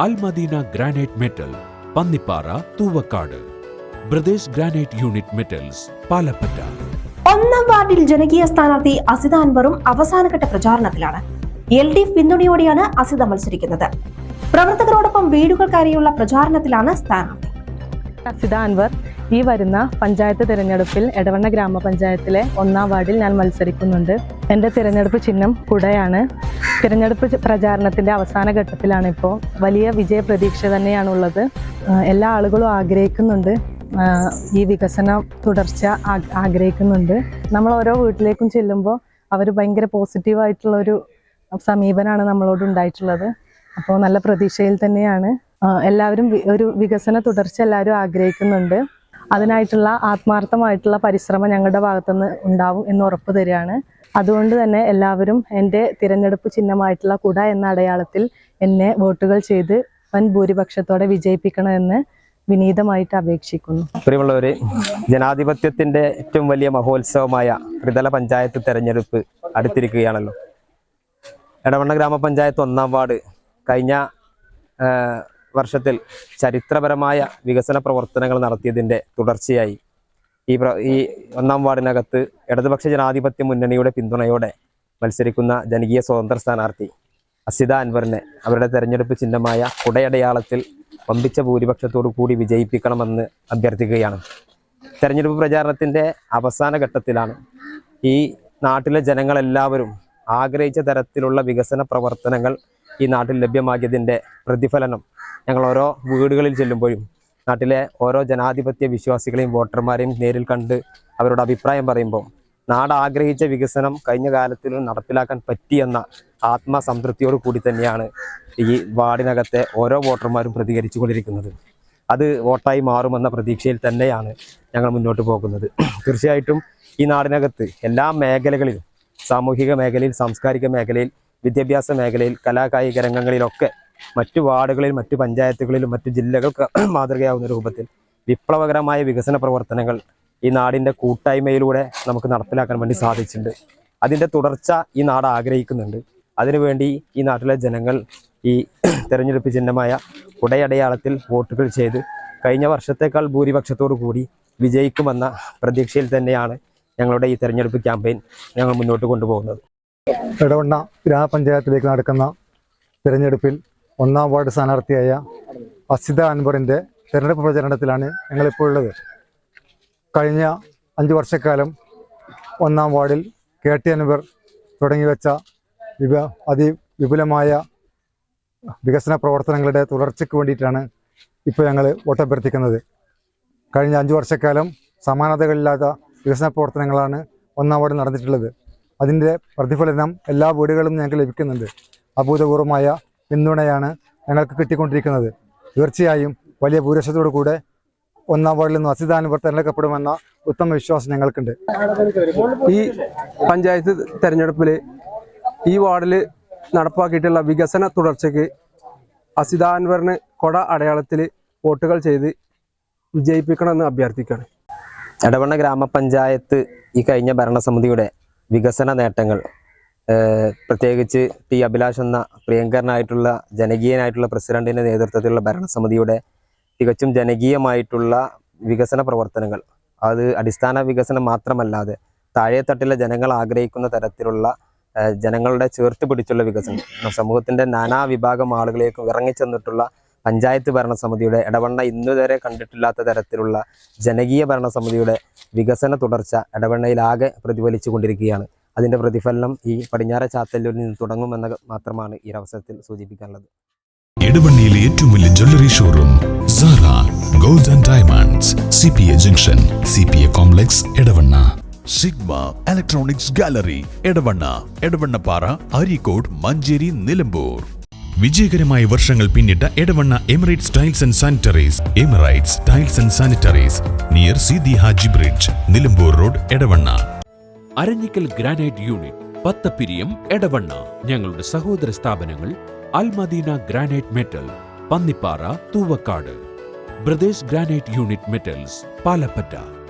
Al Madina granite metal Pannippara Thuvakkad. Brothers granite unit metals Palappetta. ഒന്നാം വാർഡിൽ ജനകീയ സ്ഥാനാർത്ഥി അസിത അൻവറും അവസാനഘട്ട പ്രചാരണത്തിലാണ്. എൽ ഡി എഫ് പിന്തുണയോടെയാണ് അസിത മത്സരിക്കുന്നത്. പ്രവർത്തകരോടൊപ്പം വീടുകൾ കയറിയുള്ള പ്രചാരണത്തിലാണ് സ്ഥാനാർത്ഥി. അസിത അൻവർ ഈ വരുന്ന പഞ്ചായത്ത് തിരഞ്ഞെടുപ്പിൽ എടവണ്ണ ഗ്രാമപഞ്ചായത്തിലെ ഒന്നാം വാർഡിൽ ഞാൻ മത്സരിക്കുന്നുണ്ട്. എന്റെ തിരഞ്ഞെടുപ്പ് ചിഹ്നം കുടയാണ്. തിരഞ്ഞെടുപ്പ് പ്രചാരണത്തിന്റെ അവസാന ഘട്ടത്തിലാണ് ഇപ്പോൾ വലിയ വിജയ പ്രതീക്ഷ തന്നെയാണുള്ളത് എല്ലാ ആളുകളും ആഗ്രഹിക്കുന്നുണ്ട്. ഈ വികസന തുടർച്ച ആഗ്രഹിക്കുന്നുണ്ട്. നമ്മൾ ഓരോ വീട്ടിലേക്കും ചെല്ലുമ്പോൾ അവർ ഭയങ്കര പോസിറ്റീവായിട്ടുള്ള ഒരു സമീപനമാണ് നമ്മളോട് ഉണ്ടായിട്ടുള്ളത്. അപ്പോൾ നല്ല പ്രതീക്ഷയിൽ തന്നെയാണ്. എല്ലാവരും ഒരു വികസന തുടർച്ച എല്ലാവരും ആഗ്രഹിക്കുന്നുണ്ട്. അതിനായിട്ടുള്ള ആത്മാർത്ഥമായിട്ടുള്ള പരിശ്രമം ഞങ്ങളുടെ ഭാഗത്തുനിന്ന് ഉണ്ടാവും എന്ന് ഉറപ്പ് തരികയാണ്. അതുകൊണ്ട് തന്നെ എല്ലാവരും എന്റെ തിരഞ്ഞെടുപ്പ് ചിഹ്നമായിട്ടുള്ള കുട എന്ന അടയാളത്തിൽ എന്നെ വോട്ടുകൾ ചെയ്ത് വൻ ഭൂരിപക്ഷത്തോടെ വിജയിപ്പിക്കണമെന്ന് വിനീതമായിട്ട് അപേക്ഷിക്കുന്നു. പ്രിയമുള്ളവരെ ജനാധിപത്യത്തിന്റെ ഏറ്റവും വലിയ മഹോത്സവമായ ത്രിതല പഞ്ചായത്ത് തെരഞ്ഞെടുപ്പ് അടുത്തിരിക്കുകയാണല്ലോ. എടവണ്ണ ഗ്രാമപഞ്ചായത്ത് ഒന്നാം വാർഡ് കഴിഞ്ഞ വർഷത്തിൽ ചരിത്രപരമായ വികസന പ്രവർത്തനങ്ങൾ നടത്തിയതിന്റെ തുടർച്ചയായി. ഈ ഈ ഒന്നാം വാർഡിനകത്ത് ഇടതുപക്ഷ ജനാധിപത്യ മുന്നണിയുടെ പിന്തുണയോടെ മത്സരിക്കുന്ന ജനകീയ സ്വതന്ത്ര സ്ഥാനാർത്ഥി അസിത അൻവറിനെ അവരുടെ തെരഞ്ഞെടുപ്പ് ചിഹ്നമായ കുടയടയാളത്തിൽ വമ്പിച്ച ഭൂരിപക്ഷത്തോടു കൂടി വിജയിപ്പിക്കണമെന്ന് അഭ്യർത്ഥിക്കുകയാണ്. തെരഞ്ഞെടുപ്പ് പ്രചാരണത്തിന്റെ അവസാന ഘട്ടത്തിലാണ് ഈ നാട്ടിലെ ജനങ്ങളെല്ലാവരും ആഗ്രഹിച്ച തരത്തിലുള്ള വികസന പ്രവർത്തനങ്ങൾ ഈ നാട്ടിൽ ലഭ്യമാക്കിയതിന്റെ പ്രതിഫലനം ഞങ്ങൾ ഓരോ വീടുകളിൽ ചെല്ലുമ്പോഴും നാട്ടിലെ ഓരോ ജനാധിപത്യ വിശ്വാസികളെയും വോട്ടർമാരെയും നേരിൽ കണ്ട് അവരുടെ അഭിപ്രായം പറയുമ്പോൾ നാട് ആഗ്രഹിച്ച വികസനം കഴിഞ്ഞ കാലത്തിൽ നടപ്പിലാക്കാൻ പറ്റിയെന്ന ആത്മസംതൃപ്തിയോട് കൂടി തന്നെയാണ് ഈ വാർഡിനകത്തെ ഓരോ വോട്ടർമാരും പ്രതികരിച്ചു കൊണ്ടിരിക്കുന്നത്. അത് വോട്ടായി മാറുമെന്ന പ്രതീക്ഷയിൽ തന്നെയാണ് ഞങ്ങൾ മുന്നോട്ട് പോകുന്നത്. തീർച്ചയായിട്ടും ഈ നാടിനകത്ത് എല്ലാ മേഖലകളിലും സാമൂഹിക മേഖലയിൽ സാംസ്കാരിക മേഖലയിൽ വിദ്യാഭ്യാസ മേഖലയിൽ കലാകായിക രംഗങ്ങളിലൊക്കെ മറ്റു വാർഡുകളിൽ മറ്റു പഞ്ചായത്തുകളിലും മറ്റു ജില്ലകൾക്ക് മാതൃകയാവുന്ന രൂപത്തിൽ വിപ്ലവകരമായ വികസന പ്രവർത്തനങ്ങൾ ഈ നാടിന്റെ കൂട്ടായ്മയിലൂടെ നമുക്ക് നടപ്പിലാക്കാൻ വേണ്ടി സാധിച്ചിട്ടുണ്ട്. അതിന്റെ തുടർച്ച ഈ നാട് ആഗ്രഹിക്കുന്നുണ്ട്. അതിനുവേണ്ടി ഈ നാട്ടിലെ ജനങ്ങൾ ഈ തെരഞ്ഞെടുപ്പ് ചിഹ്നമായ ഉടയടയാളത്തിൽ വോട്ടുകൾ ചെയ്ത് കഴിഞ്ഞ വർഷത്തേക്കാൾ ഭൂരിപക്ഷത്തോടു കൂടി വിജയിക്കുമെന്ന പ്രതീക്ഷയിൽ തന്നെയാണ് ഞങ്ങളുടെ ഈ തെരഞ്ഞെടുപ്പ് ക്യാമ്പയിൻ ഞങ്ങൾ മുന്നോട്ട് കൊണ്ടുപോകുന്നത്. എടവണ്ണ ഗ്രാമപഞ്ചായത്തിലേക്ക് നടക്കുന്ന തിരഞ്ഞെടുപ്പിൽ ഒന്നാം വാർഡ് സ്ഥാനാർത്ഥിയായ അസിത അൻവറിന്റെ തിരഞ്ഞെടുപ്പ് പ്രചരണത്തിലാണ് ഞങ്ങളിപ്പോൾ ഉള്ളത്. കഴിഞ്ഞ അഞ്ച് വർഷക്കാലം ഒന്നാം വാർഡിൽ കെ ടി അൻവർ തുടങ്ങി വെച്ച വിപ അതിവിപുലമായ വികസന പ്രവർത്തനങ്ങളുടെ തുടർച്ചയ്ക്ക് വേണ്ടിയിട്ടാണ് ഇപ്പോൾ ഞങ്ങൾ വോട്ടഭ്യർത്ഥിക്കുന്നത്. കഴിഞ്ഞ അഞ്ച് വർഷക്കാലം സമാനതകളില്ലാത്ത വികസന പ്രവർത്തനങ്ങളാണ് ഒന്നാം വാർഡിൽ നടന്നിട്ടുള്ളത്. അതിന്റെ പ്രതിഫലനം എല്ലാ വീടുകളും ഞങ്ങൾക്ക് ലഭിക്കുന്നുണ്ട്. അഭൂതപൂർവമായ പിന്തുണയാണ് ഞങ്ങൾക്ക് കിട്ടിക്കൊണ്ടിരിക്കുന്നത്. തീർച്ചയായും വലിയ ഭൂരിപക്ഷത്തോടു കൂടെ ഒന്നാം വാർഡിൽ നിന്ന് അസിതാനുപർ തിരഞ്ഞെടുക്കപ്പെടുമെന്ന ഉത്തമ വിശ്വാസം ഞങ്ങൾക്കുണ്ട്. ഈ പഞ്ചായത്ത് തെരഞ്ഞെടുപ്പിൽ ഈ വാർഡിൽ നടപ്പാക്കിയിട്ടുള്ള വികസന തുടർച്ചയ്ക്ക് അസിത കൊട അടയാളത്തിൽ വോട്ടുകൾ ചെയ്ത് വിജയിപ്പിക്കണമെന്ന് അഭ്യർത്ഥിക്കുകയാണ്. എടവണ്ണ ഗ്രാമപഞ്ചായത്ത് ഈ കഴിഞ്ഞ ഭരണസമിതിയുടെ വികസന നേട്ടങ്ങൾ പ്രത്യേകിച്ച് ടി അഭിലാഷ് എന്ന പ്രിയങ്കരനായിട്ടുള്ള ജനകീയനായിട്ടുള്ള പ്രസിഡന്റിന്റെ നേതൃത്വത്തിലുള്ള ഭരണസമിതിയുടെ തികച്ചും ജനകീയമായിട്ടുള്ള വികസന പ്രവർത്തനങ്ങൾ. അത് അടിസ്ഥാന വികസനം മാത്രമല്ലാതെ താഴെത്തട്ടിലെ ജനങ്ങൾ ആഗ്രഹിക്കുന്ന തരത്തിലുള്ള ജനങ്ങളുടെ ചേർത്ത് പിടിച്ചുള്ള വികസനം സമൂഹത്തിന്റെ നാനാ വിഭാഗം ആളുകളിലേക്ക് ഇറങ്ങിച്ചെന്നിട്ടുള്ള പഞ്ചായത്ത് ഭരണസമിതിയുടെ ഇടവണ്ണ ഇന്നുവരെ കണ്ടിട്ടില്ലാത്ത തരത്തിലുള്ള ജനകീയ ഭരണസമിതിയുടെ വികസന തുടർച്ച ഇടവണ്ണയിലാകെ പ്രതിഫലിച്ചു കൊണ്ടിരിക്കുകയാണ് അതിന്റെ പ്രതിഫലനം ഈ പടിഞ്ഞാറ ചാത്തല്ലൂരിൽ നിന്ന് തുടങ്ങുമെന്ന് മാത്രമാണ് ഈ അവസരത്തിൽ സൂചിപ്പിക്കാനുള്ളത്. ഇടവണ്ണിയിലെ ഏറ്റവും വലിയ jewellery showroom Sara gold and diamonds C P A junction C P A complex Edavanna Sigma electronics gallery Edavanna Edavannappara Areekode Manjeri Nilambur. വിജയകരമായ വർഷങ്ങൾ പിന്നിട്ട Edavanna Emirates tiles and sanitaries Emirates tiles and sanitaries near Sidi Haji bridge Nilambur road Edavanna. Aranhikkal granite unit Pathappiriyam Edavanna. ഞങ്ങളുടെ സഹോദര സ്ഥാപനങ്ങൾ Almadina granite metal Pannippara Thuvakkad. Brothers granite unit metals Palappatta.